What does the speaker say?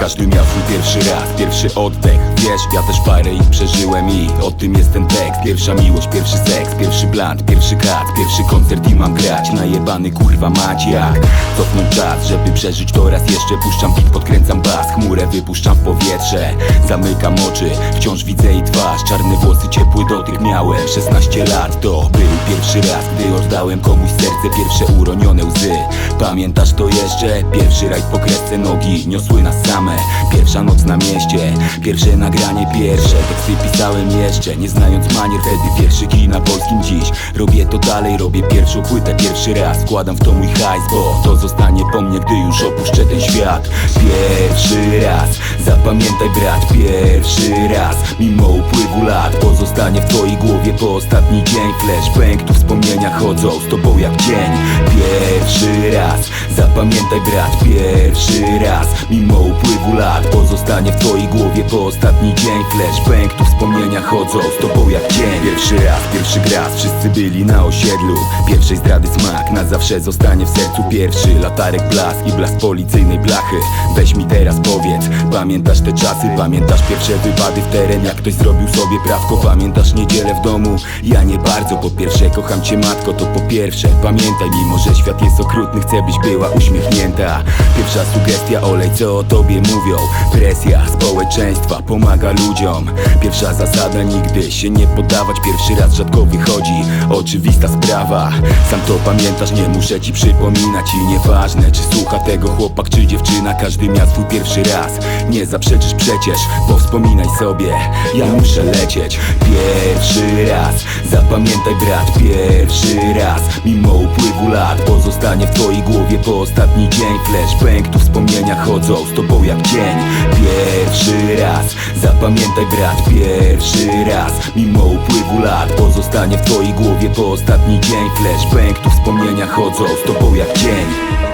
Każdy miał swój pierwszy raz, pierwszy oddech. Wiesz, ja też parę ich przeżyłem i o tym jest ten tekst. Pierwsza miłość, pierwszy seks, pierwszy blunt, pierwszy kat Pierwszy koncert i mam grać, najebany kurwa mać jak Cofnąć czas, żeby przeżyć to raz jeszcze. Puszczam beat, podkręcam bas, wypuszczam powietrze. Zamykam oczy, wciąż widzę jej twarz. Czarne włosy, ciepły dotyk miałem. 16 lat, to był pierwszy raz Gdy oddałem komuś serce, pierwsze uronione łzy. Pamiętasz to jeszcze? Pierwszy rajd po kresce nogi niosły nas same Pierwsza noc na mieście, pierwsze nagranie pierwsze Teksty pisałem jeszcze, nie znając manier Wtedy wierszyki na polskim dziś. Robię to dalej, robię pierwszą płytę pierwszy raz Wkładam w to mój hajs, bo to zostanie po mnie Gdy już opuszczę ten świat. Pierwszy raz, zapamiętaj brat Pierwszy raz, mimo upływu lat Pozostanie w twojej głowie po ostatni dzień Flashbang, tu wspomnienia chodzą z tobą jak cień Pierwszy raz, zapamiętaj brat Pierwszy raz, mimo upływu lat Pozostanie w twojej głowie po ostatni dzień. Flashbang, tu wspomnienia chodzą z tobą jak cień Pierwszy raz, pierwszy gras, wszyscy byli na osiedlu. Pierwszej zdrady smak, na zawsze zostanie w sercu. Pierwszy Latarek blask i blask policyjnej blachy. Weź mi teraz powiedz, pamiętasz te czasy? Pamiętasz pierwsze wypady w teren, jak ktoś zrobił sobie prawko? Pamiętasz niedzielę w domu? Ja nie bardzo, po pierwsze kocham cię matko, to po pierwsze. Pamiętaj, mimo że świat jest okrutny, chcę byś była uśmiechnięta. Pierwsza sugestia, olej co o tobie mówią? Presja społeczeństwa pomaga ludziom. Pierwsza zasada, nigdy się nie poddawać Pierwszy raz rzadko wychodzi, oczywista sprawa. Sam to pamiętasz, nie muszę ci przypominać. I nieważne, czy słucha tego chłopak czy dziewczyna Każdy miał swój pierwszy raz. Nie zaprzeczysz przecież, bo wspominaj sobie. Ja muszę lecieć. Pierwszy raz, zapamiętaj brat Pierwszy raz, mimo upływu lat Pozostanie w twojej głowie po ostatni dzień. Flashbang, tu chodzą z tobą jak cień Pierwszy raz, zapamiętaj brat Pierwszy raz, mimo upływu lat Pozostanie w twojej głowie po ostatni dzień. Flashbang, tu wspomnienia chodzą z tobą jak cień